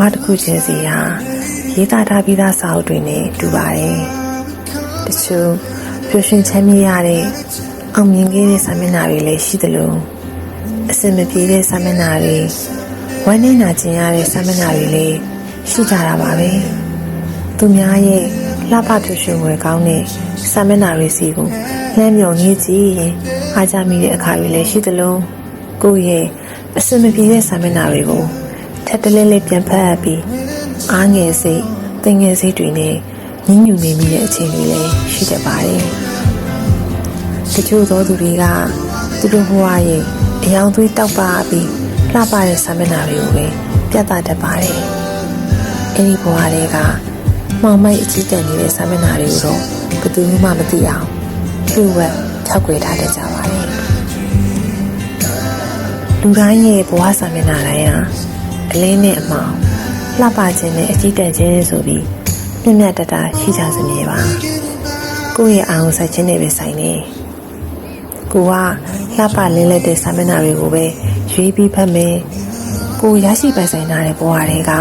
ဝတစ်ခုချင်းစီဟာရေးသားထားပြီးသားစာအုပ်တွေနဲ့တူပါတယ်တချို့ပျော်ရွှင်ချမ်းမြေ့ရတဲ့အောင်မြင်ခဲ့တဲ့စာမျက်နှာတွေလည်းရှိသလိုအစင်မပြေတဲ့စာမျက်နှာတွေဝမ်းနည်းနာကျင်ရတဲ့စာမျက်နှာတွေလည်းရှိကြတာပါပဲသူများရဲ့လှပပျော်ရွှင်ွယ်ကောင်းတဲ့စာမျက်နှာတွေစီကိုလှမ်းမြော်နေကြည့်ရင်အားကြမိတဲ့အခါတွေလည်းရှိသလိုကိုယ့်ရဲ့အစင်မပြေတဲ့စာမျက်နှာတွေကို ထပ်တလဲလဲပြန်ဖတ်ရပြီးအားငယ်စိတ်တင်ငယ်စိတ်တွေနဲ့ညှဉ်းညူနေမိတဲ့အချိန်တွေလည်းရှိတတ်ပါတယ်တချို့သောသူတွေကသူတို့ဘဝရဲ့အယောင်သွေးတောက်ပါပြီးလှပတဲ့စာမျက်နှာတွေကိုပဲပြသတတ်ပါတယ်အဲ့ဒီဘဝတွေကမှောင်မိုက်အကြီးတန်းနေတဲ့စာမျက်နှာတွေကိုတော့ဘယ်သူမှမသိအောင်ပြုဝက်ထောက်ွယ်ထားတတ်ကြပါတယ်လူတိုင်းရဲ့ဘဝစာမျက်နှာတိုင်းဟာ အလင်းနဲ့အမှောင်လှပခြင်းနဲ့အကြီးတန်းခြင်းဆိုပြီးမြင့်မြတ်တတရှိကြစမြဲပါကိုယ့်ရဲ့အာရုံစိုက်ခြင်းနဲ့ပဲဆိုင်နေကိုကလှပလင်းလက်တဲ့စာမျက်နှာတွေကိုပဲရွေးပြီးဖတ်မယ်ကိုရရှိပိုင်ဆိုင်ထားတဲ့ဘဝတွေက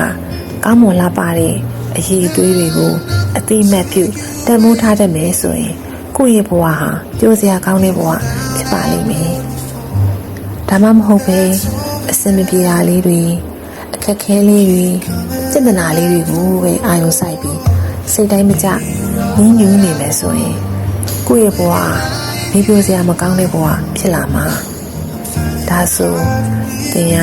ကောင်းမွန်လှပတဲ့အရေးအသွေးတွေကိုအတိမတ်ပြုတန်ဖိုးထားတတ်မယ်ဆိုရင်ကိုယ့်ရဲ့ဘဝဟာကြိုးစရာကောင်းတဲ့ဘဝဖြစ်ပါလိမ့်မယ်ဒါမှမဟုတ်ပဲအစင်မပြေတာလေးတွေအ ခက်ခဲလေးတွေစိတ်တနာလေးတွေကိုပဲအာရုံစိုက်ပြီးစိတ်တိုင်းမကြငင်းညူးနေမယ်ဆိုရင်ကိုယ့်ရဲ့ဘဝမိပြိုစရာမကောင်းတဲ့ဘဝဖြစ်လာမှာဒါဆိုတင်ရ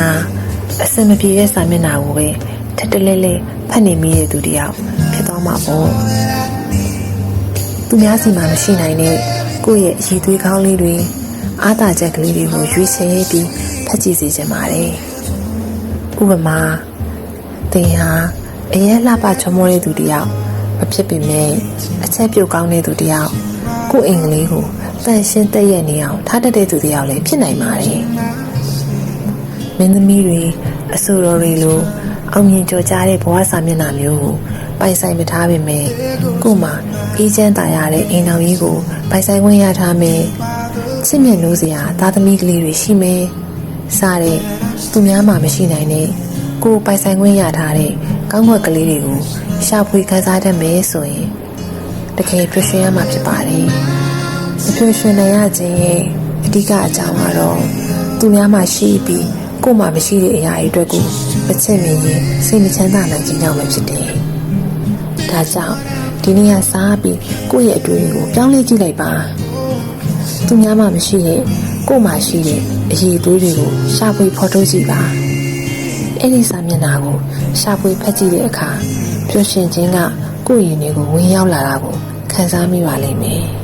အစင်မပြေတဲ့စာမျက်နှာကိုပဲထက်တလဲလဲဖတ်နေမိတဲ့သူတယောက်ဖြစ်သွားမှာပေါ့သူများစီမှာမရှိနိုင်တဲ့ကိုယ့်ရဲ့အည်သွေးကောင်းလေးတွေအားသာချက်ကလေးတွေကိုရွေးချယ်ပြီးဖတ်ကြည့်စေချင်ပါတယ် ဥပမာတင်ဟာအရင်လှပချမောတဲ့သူတယောက်မဖြစ်ပေမဲ့အချက်ပြုတ်ကောင်းတဲ့သူတယောက်ကိုယ့်အင်္ဂလိပ်ကိုတန်ရှင်းတက်ရနေအောင်ထားတတ်တဲ့သူတယောက်လည်းဖြစ်နိုင်ပါတယ်မင်းသမီးတွေအဆိုတော်တွေလိုအောင်မြင်ကြော်ကြားတဲ့ဘဝစာမျက်နှာမျိုးကိုပိုင်ဆိုင်မထားပေမဲ့ကို့မှာအေးချမ်းသာရတဲ့အိမ်တော်ကြီးကိုပိုင်ဆိုင်ခွင့်ရထားမယ်ချစ်မြတ်လို့စရာသားသမီးကလေးတွေရှိမယ် စတဲ့သူများမှမရှိနိုင်တဲ့ကိုယ်ပိုင်ဆိုင်ခွင့်ရထားတဲ့ကောင်းကွက်ကလေးတွေကိုရှာဖွေခန်းစားတတ်မယ်ဆိုရင်တကယ်ပြည့်စုံရမှာဖြစ်ပါတယ်မပြည့်စုံနိုင်ရခြင်းရဲ့အဓိကအကြောင်းကတော့သူများမှရှိပြီးကိုယ်မှမရှိတဲ့အရာတွေအတွက်ကိုမချစ်မြင်ရင်စိတ်မချမ်းသာနိုင်ခြင်းကြောင့်ပဲဖြစ်တယ်။ဒါကြောင့်ဒီနေ့ကစားပြီးကိုယ့်ရဲ့အတွေ့အကြုံကိုပြောင်းလဲကြည့်လိုက်ပါ။သူများမှမရှိတဲ့ ကိုယ်မှရှိတဲ့အရေးအသွေးတွေကိုရှာဖွေဖော်ထုတ်ကြည့်ပါ။အဲ့ဒီစာမျက်နှာကိုရှာဖွေဖတ်ကြည့်တဲ့အခါပျော်ရွှင်ခြင်းကကိုယ့်ရင်တွေကိုဝင်ရောက်လာတာကိုခံစားမိပါလိမ့်မယ်။